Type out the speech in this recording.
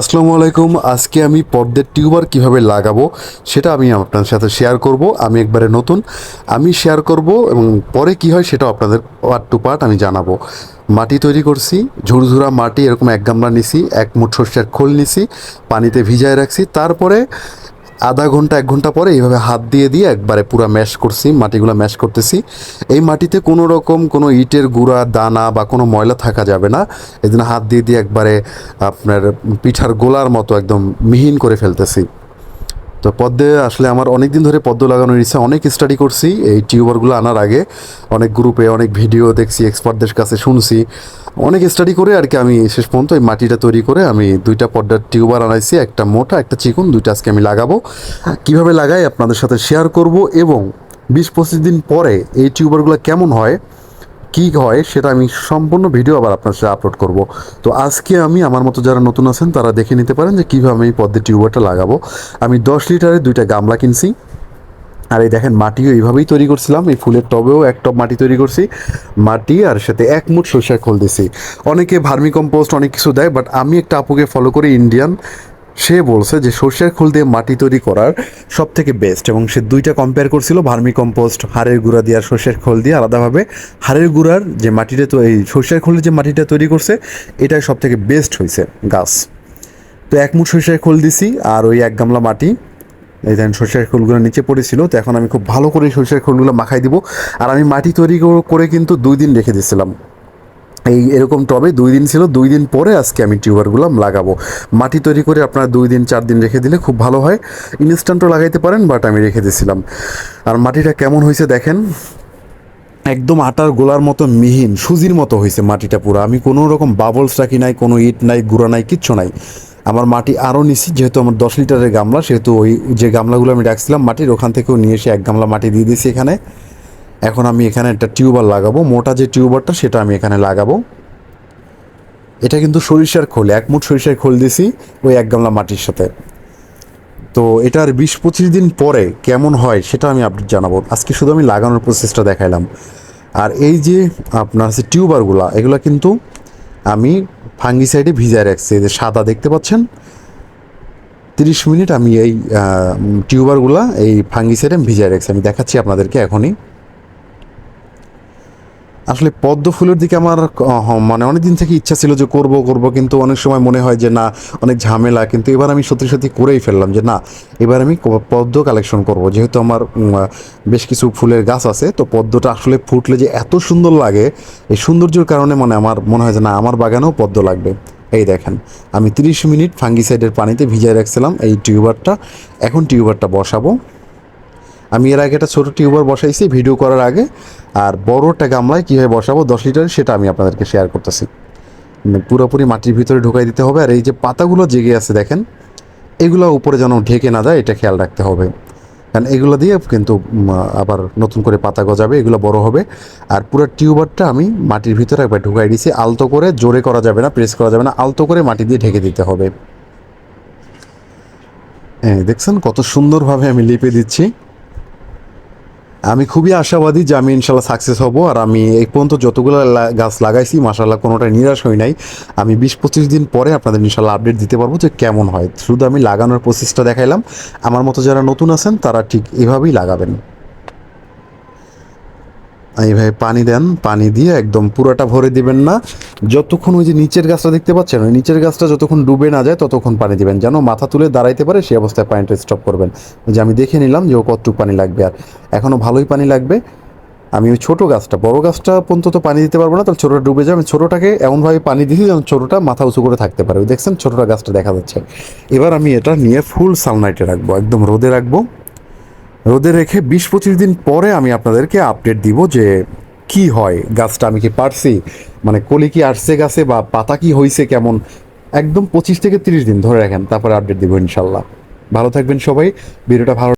আসসালামু আলাইকুম। আজকে আমি পর্দের টিউবার কীভাবে লাগাবো সেটা আমি আপনার সাথে শেয়ার করব। আমি একবারে নতুন। আমি শেয়ার করব এবং পরে কি হয় সেটাও আপনাদের পার্ট টু পার্ট আমি জানাব। মাটি তৈরি করছি, ঝুরঝুরা মাটি, এরকম এক গামলা নিছি, এক মুঠ সর্ষের খোল নিছি, পানিতে ভিজায় রাখছি। তারপরে আধা ঘণ্টা, এক ঘণ্টা পরে এইভাবে হাত দিয়ে দিয়ে একবারে পুরো ম্যাশ করছি, মাটিগুলো ম্যাশ করতেছি। এই মাটিতে কোনো রকম কোনো ইটের গুঁড়া, দানা বা কোনো ময়লা থাকা যাবে না। এই হাত দিয়ে দিয়ে একবারে আপনার পিঠার গোলার মতো একদম মিহিন করে ফেলতেছি। তো পদ্মে আসলে আমার অনেক দিন ধরে পদ্ম লাগানোর ইচ্ছা, অনেক স্টাডি করছি, এই টিউবারগুলো আনার আগে, অনেক গ্রুপে অনেক ভিডিও দেখছি এক্সপার্টদের কাছে শুনছি, অনেক স্টাডি করে আর কি আমি শেষ পর্যন্ত এই মাটিটা তৈরি করে আমি দুইটা পদ্মার টিউবার আনাইছি, একটা মোটা, একটা চিকুন, দুইটা আজকে আমি লাগাবো। কীভাবে লাগাই আপনাদের সাথে শেয়ার করব এবং বিশ পঁচিশ দিন পরে এই টিউবারগুলো কেমন হয় কী হয় সেটা আমি সম্পূর্ণ ভিডিও আবার আপনার সাথে আপলোড করব। তো আজকে আমি, আমার মতো যারা নতুন আছেন, তারা দেখে নিতে পারেন যে কীভাবে আমি পদ্মের টিউবারটা লাগাবো। আমি দশ লিটারের দুইটা গামলা কিনছি। আর এই দেখেন, মাটিও এইভাবেই তৈরি করছিলাম। এই ফুলের টবেও এক টব মাটি তৈরি করছি। মাটি আর সাথে এক মুঠ সরষের খোল দিছি। অনেকে ভার্মি কম্পোস্ট অনেক কিছু দেয় বাট আমি একটা আপুকে ফলো করি ইন্ডিয়ান সে বলছে যে সর্ষের খোল দিয়ে মাটি তৈরি করার সব থেকে বেস্ট এবং সে দুইটা কম্পেয়ার করছিল ভার্মি কম্পোস্ট হাড়ের গুঁড়া দিয়ে আর সর্ষের খোল দিয়ে। আলাদাভাবে হাড়ের গুঁড়ার যে মাটিটা তো, এই সর্ষের খোলের যে মাটিটা তৈরি করছে, এটাই সব থেকে বেস্ট হয়েছে গাছ। তো এক মুঠ সর্ষের খোল দিছি আর ওই এক গামলা মাটি। এই দেখেন, সরষের খোলগুলো নিচে পড়েছিল, তো এখন আমি খুব ভালো করে সরষের খোলগুলো মাখাই দিব। আর আমি মাটি তৈরি করে কিন্তু দুই দিন রেখে দিয়েছিলাম এই এরকম টবে দুই দিন ছিল, দুই দিন পরে আজকে আমি টিউবারগুলো লাগাবো। মাটি তৈরি করে আপনারা দুই দিন, চার দিন রেখে দিলে খুব ভালো হয়। ইনস্ট্যান্টও লাগাইতে পারেন, বাট আমি রেখে দিয়েছিলাম আর মাটিটা কেমন হয়েছে দেখেন? একদম আটার গোলার মতো মিহিন, সুজির মতো হয়েছে মাটিটা পুরো। আমি কোনো রকম বাবলস রাখি নাই, কোনো ইট নাই, গুঁড়া নাই, কিচ্ছু নাই। আমার মাটি আরও নিছি, যেহেতু আমার দশ লিটারের গামলা, সেহেতু ওই যে গামলাগুলো আমি রাখছিলাম মাটির, ওখান থেকেও নিয়ে এসে এক গামলা মাটি দিয়ে দিয়েছি এখানে। এখন আমি এখানে একটা টিউবার লাগাবো। মোটা যে টিউবারটা, সেটা আমি এখানে লাগাবো। এটা কিন্তু সরিষার খোল, এক মুঠ সরিষার খোল দিছি ওই এক গামলা মাটির সাথে। তো এটার বিশ পঁচিশ দিন পরে কেমন হয়, সেটা আমি আপডেট জানাব। আজকে শুধু আমি লাগানোর প্রসেসটা দেখাইলাম। আর এই যে আপনার হচ্ছে টিউবারগুলা, এগুলো কিন্তু আমি ফাঙ্গি সাইডে ভিজায় রাখছি। যে সাদা দেখতে পাচ্ছেন? তিরিশ মিনিট আমি এই টিউবারগুলা এই ফাঙ্গি সাইডে ভিজায় রাখছি। আমি দেখাচ্ছি আপনাদেরকে এখনই। আসলে পদ্ম ফুলের দিকে আমার মানে অনেক দিন থেকে ইচ্ছা ছিল যে করব করব, কিন্তু অনেক সময় মনে হয় যে না, অনেক ঝামেলা। কিন্তু এবার আমি সত্যি সত্যি করেই ফেললাম যে না, এবার আমি পদ্ম কালেকশন করব। যেহেতু আমার বেশ কিছু ফুলের গাছ আছে, তো পদ্মটা আসলে ফুটলে যে এত সুন্দর লাগে, এই সৌন্দর্যের কারণে মানে আমার, মনে হয় যে না, আমার বাগানেও পদ্ম লাগবে। এই দেখেন, আমি তিরিশ মিনিট ফাঙ্গিসাইডের পানিতে ভিজিয়ে রাখছিলাম এই টিউবারটা। এখন টিউবারটা বসাবো। আমি এর আগে একটা ছোটো টিউবার বসাইছি, ভিডিও করার আগে। আর বড়টা গামলায় কীভাবে বসাবো, দশ লিটার সেটা আমি আপনাদেরকে শেয়ার করতেছি। মানে পুরোপুরি মাটির ভিতরে ঢুকাই দিতে হবে। আর এই যে পাতাগুলো জেগে আছে দেখেন, এগুলো উপরে যেন ঢেকে না যায়, এটা খেয়াল রাখতে হবে। কারণ এগুলো দিয়ে কিন্তু আবার নতুন করে পাতা গজাবে, এগুলো বড় হবে। আর পুরো টিউবারটা আমি মাটির ভিতরে একবার ঢুকাই দিয়েছি আলতো করে, জোরে করা যাবে না প্রেস করা যাবে না, আলতো করে মাটি দিয়ে ঢেকে দিতে হবে। হ্যাঁ দেখছেন, কত সুন্দরভাবে আমি লিপে দিচ্ছি। আমি খুবই আশাবাদী যে আমি ইনশাল্লাহ সাকসেস হব, আর আমি এই পর্যন্ত যতগুলো গাছ লাগাইছি মাসাল্লাহ কোনোটাই নিরাশ হই নাই। আমি বিশ পঁচিশ দিন পরে আপনাদের ইনশাল্লাহ আপডেট দিতে পারব যে কেমন হয়। শুধু আমি লাগানোর প্রসেসটা দেখাইলাম। আমার মতো যারা নতুন আছেন, তারা ঠিক এভাবেই লাগাবেন। এইভাবে পানি দেন, পানি দিয়ে একদম পুরোটা ভরে দিবেন না। যতক্ষণ ওই যে নিচের গাছটা দেখতে পাচ্ছেন, ওই নিচের গাছটা যতক্ষণ ডুবে না যায়, ততক্ষণ পানি দিবেন। যেন মাথা তুলে দাঁড়াইতে পারে, সেই অবস্থায় পানিটা স্টপ করবেন। যে আমি দেখে নিলাম যে ও কতটুকু পানি লাগবে। আর এখনও ভালোই পানি লাগবে। আমি ওই ছোটো গাছটা, বড় গাছটা পর্যন্ত পানি দিতে পারব না, তাহলে ছোটোটা ডুবে যাবে। আমি ছোটোটাকে এমনভাবে পানি দিয়েছি যেন ছোটোটা মাথা উঁচু করে থাকতে পারে। দেখছেন, ছোটোটা গাছটা দেখা যাচ্ছে। এবার আমি এটা নিয়ে ফুল সানলাইটে রাখব, একদম রোদে রাখব। রোদে রেখে বিশ পঁচিশ দিন পরে আমি আপনাদেরকে আপডেট দিব যে কি হয়। গাছটা আমি কি পারছি? মানে কলি কি আসছে গাছে বা পাতা কি হয়েছে কেমন? একদম পঁচিশ থেকে তিরিশ দিন ধরে রাখেন, তারপরে আপডেট দিব ইনশাল্লাহ। ভালো থাকবেন সবাই, ভিডিওটা ভালো